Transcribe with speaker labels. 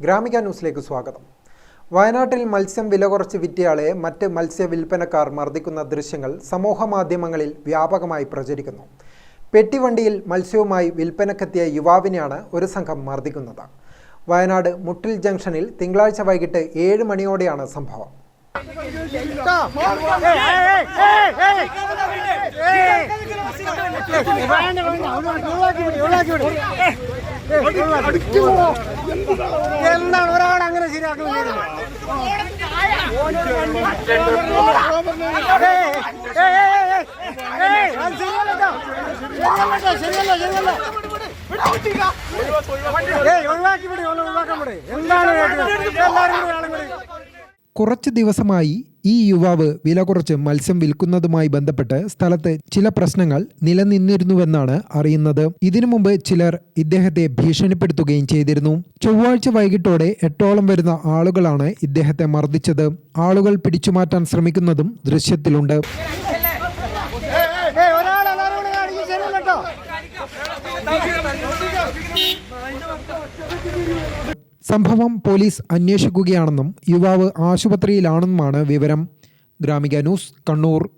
Speaker 1: ഗ്രാമിക ന്യൂസിലേക്ക് സ്വാഗതം വയനാട്ടിൽ മത്സ്യം വില കുറച്ച് വിറ്റയാളെ മറ്റ് മത്സ്യ വിൽപ്പനക്കാർ മർദ്ദിക്കുന്ന ദൃശ്യങ്ങൾ സമൂഹ മാധ്യമങ്ങളിൽ വ്യാപകമായി പ്രചരിക്കുന്നു പെട്ടിവണ്ടിയിൽ മത്സ്യവുമായി വിൽപ്പനക്കെത്തിയ യുവാവിനെയാണ് ഒരു സംഘം മർദ്ദിക്കുന്നത് വയനാട് മുട്ടിൽ ജംഗ്ഷനിൽ തിങ്കളാഴ്ച വൈകിട്ട് ഏഴ് മണിയോടെയാണ് സംഭവം
Speaker 2: എന്താണ് ഒരാൾ അങ്ങനെ ശരിയാക്കുന്നത് ഒഴിവാക്കി വിടി ഒഴിവാക്കാൻ വിടി. എന്താണ് എല്ലാവരും കൂടി ആളും കൂടി
Speaker 1: കുറച്ച് ദിവസമായി ഈ യുവാവ് വില കുറച്ച് മത്സ്യം വിൽക്കുന്നതുമായി ബന്ധപ്പെട്ട് സ്ഥലത്ത് ചില പ്രശ്നങ്ങൾ നിലനിന്നിരുന്നുവെന്നാണ് അറിയുന്നത്. ഇതിനു മുമ്പ് ചിലർ ഇദ്ദേഹത്തെ ഭീഷണിപ്പെടുത്തുകയും ചെയ്തിരുന്നു. ചൊവ്വാഴ്ച വൈകിട്ടോടെ എട്ടോളം വരുന്ന ആളുകളാണ് ഇദ്ദേഹത്തെ മർദ്ദിച്ചത്. ആളുകൾ പിടിച്ചുമാറ്റാൻ ശ്രമിക്കുന്നതും ദൃശ്യത്തിലുണ്ട്. സംഭവം പോലീസ് അന്വേഷിക്കുകയാണെന്നും യുവാവ് ആശുപത്രിയിലാണെന്നുമാണ് വിവരം. ഗ്രാമിക ന്യൂസ് കണ്ണൂർ.